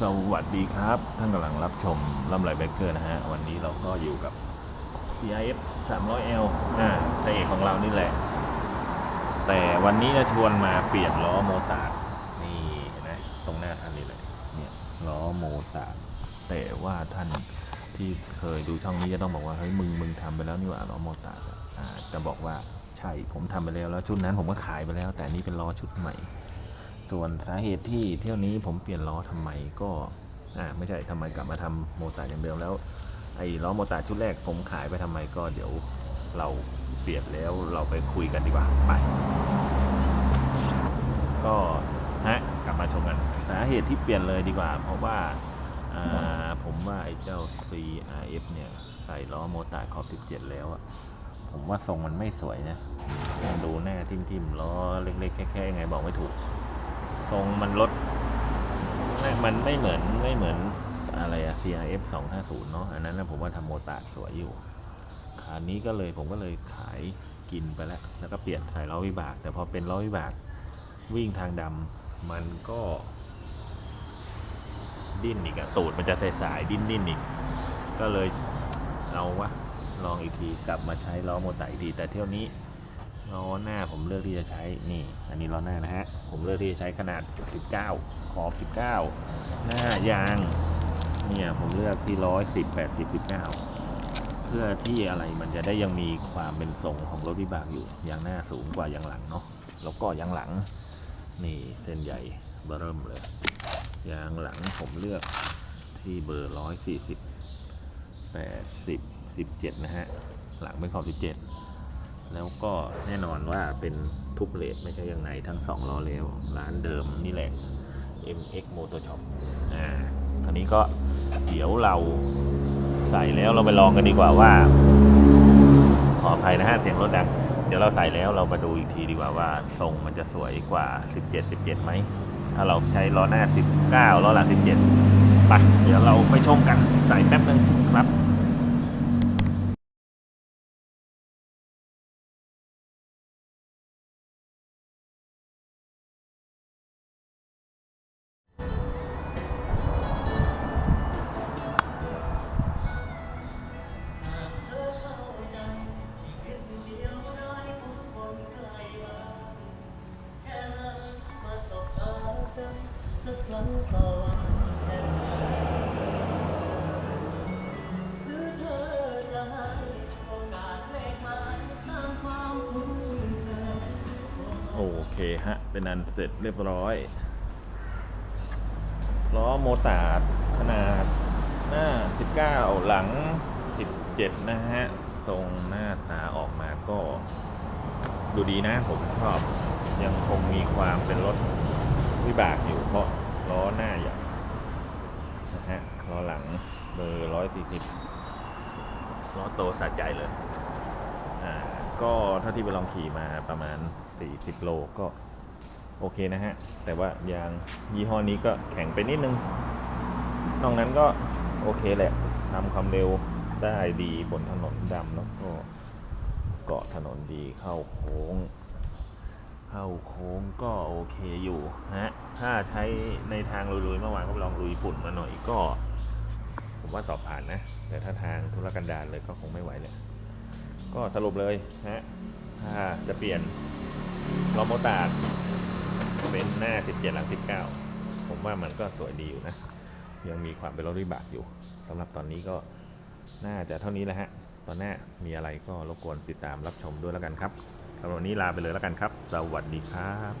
สวัสดีครับ ท่านกำลังรับชมลำไหลแบเกอร์นะฮะ วันนี้เราก็อยู่กับ CIF 300L อ่าพระเอกของเรานี่แหละ แต่วันนี้จะชวนมาเปลี่ยนล้อโมตาร์นี่เห็นไหมตรงหน้าท่านนี่เลยเนี่ยล้อโมตาร์แต่ว่าท่านที่เคยดูช่องนี้จะต้องบอกว่า เฮ้ยมึงมึงทำไปแล้วนี่หว่าล้อโมตาร์อ่าจะบอกว่าใช่ผมทำไปแล้วแล้วชุดนั้นผมก็ขายไปแล้ว แต่นี่เป็นล้อชุดใหม่ ส่วนสาเหตุที่เที่ยวนี้ผมเปลี่ยนล้อทำไมก็อ่าไม่ใช่ทำไมกลับมาทำโมตาร์ดอย่างเดิมแล้วไอ้ล้อโมตาร์ชุดแรกผมขายไปทำไมก็เดี๋ยวเราเปลี่ยนแล้วเราไปคุยกันดีกว่าไป ก็ฮะกลับมาชมกันสาเหตุที่เปลี่ยนเลยดีกว่า เพราะว่าอ่าผมว่าไอ้เจ้า CRF เนี่ยใส่ล้อโมตาร์ขอบ 17 แล้วอะผมว่าทรงมันไม่สวยนะดูหน้าทิ่มๆล้อเล็กๆแค่ๆยังไงบอกไม่ถูก ทรงมันลดไม่มันไม่เหมือนไม่เหมือนอะไรอะ CRF 250 เนาะอันนั้นนะผมว่าทำโมตาร์ดสวยอยู่คราวนี้ก็เลยผมก็เลยขายกินไปแล้ว แล้วก็เปลี่ยนใส่ล้อวิบาก แต่พอเป็นล้อวิบากวิ่งทางดำมันก็ ดิ้นอีกอะตูดมันจะใสายๆดิ้นดิ้นอีก ก็เลยเอาวะลองอีกทีกลับมาใช้ล้อโมตาอีกทีแต่เที่ยวนี้ ล้อหน้าผมเลือกที่จะใช้นี่ อันนี้ล้อหน้านะฮะ ผมเลือกที่จะใช้ขนาด 19 ขอบ 19 หน้ายาง เนี่ยผมเลือกที่110 80 19เพื่อที่อะไรมันจะได้ยังมีความเป็นทรงของรถวิบากอยู่ยางหน้าสูงกว่ายางหลังเนาะแล้วก็ยางหลัง นี่เส้นใหญ่เบอร์เริ่มเลยยางหลังผมเลือกที่เบอร์140 80 17นะฮะหลังเป็นขอบ17 แล้วก็แน่นอนว่าเป็นทุกเลทไม่ใช่ยังไงทั้ง 2ล้อแล้วร้านเดิมนี่แหละ MX Motor Shop อ่าคราวนี้ก็เดี๋ยวเราใส่แล้วเราไปลองกันดีกว่าว่า ขออภัยนะฮะเสียงรถดัง เดี๋ยวเราใส่แล้วเรามาดูอีกทีดีกว่าว่าทรงมันจะสวยกว่า 17 17ไหมถ้าเราใช้ล้อหน้า 19ล้อหลัง 17ไปเดี๋ยวเราไปชมกันใส่แป๊บนึงครับ ฮะ เป็นอันเสร็จเรียบร้อย ล้อโมตาร์ดขนาดหน้า 19 หลัง 17 นะฮะ ทรงหน้าตาออกมาก็ ดูดีนะผมชอบ ยังคงมีความเป็นรถวิบากอยู่เพราะล้อหน้าใหญ่นะฮะ ล้อหลังเบอร์140 ล้อโตสะใจเลย ก็เท่าที่ไปลองขี่มาประมาณ 40 โลก็โอเคนะฮะ แต่ว่ายางยี่ห้อนี้ก็แข็งไปนิดนึง นอกนั้นก็โอเคแหละทำความเร็วได้ดีบนถนนดำแล้วก็เกาะถนนดีเข้าโค้ง เข้าโค้งก็โอเคอยู่ฮะ ถ้าใช้ในทางลุยๆเมื่อวานก็ลองลุยฝุ่นมาหน่อยก็ ผมว่าสอบผ่านนะ แต่ถ้าทางธุรกันดารเลยก็คงไม่ไหวเลย ก็สรุปเลยฮะถ้าจะเปลี่ยนล้อโมตาร์ดเป็นหน้า 17 หลัง 19 ผมว่ามันก็สวยดีอยู่นะ ยังมีความเป็นรถวิบากอยู่สำหรับตอนนี้ก็น่าจะเท่านี้แหละฮะ ตอนหน้ามีอะไรก็รบกวนติดตามรับชมด้วยแล้วกันครับสำหรับวันนี้ลาไปเลยแล้วกันครับ สวัสดีครับ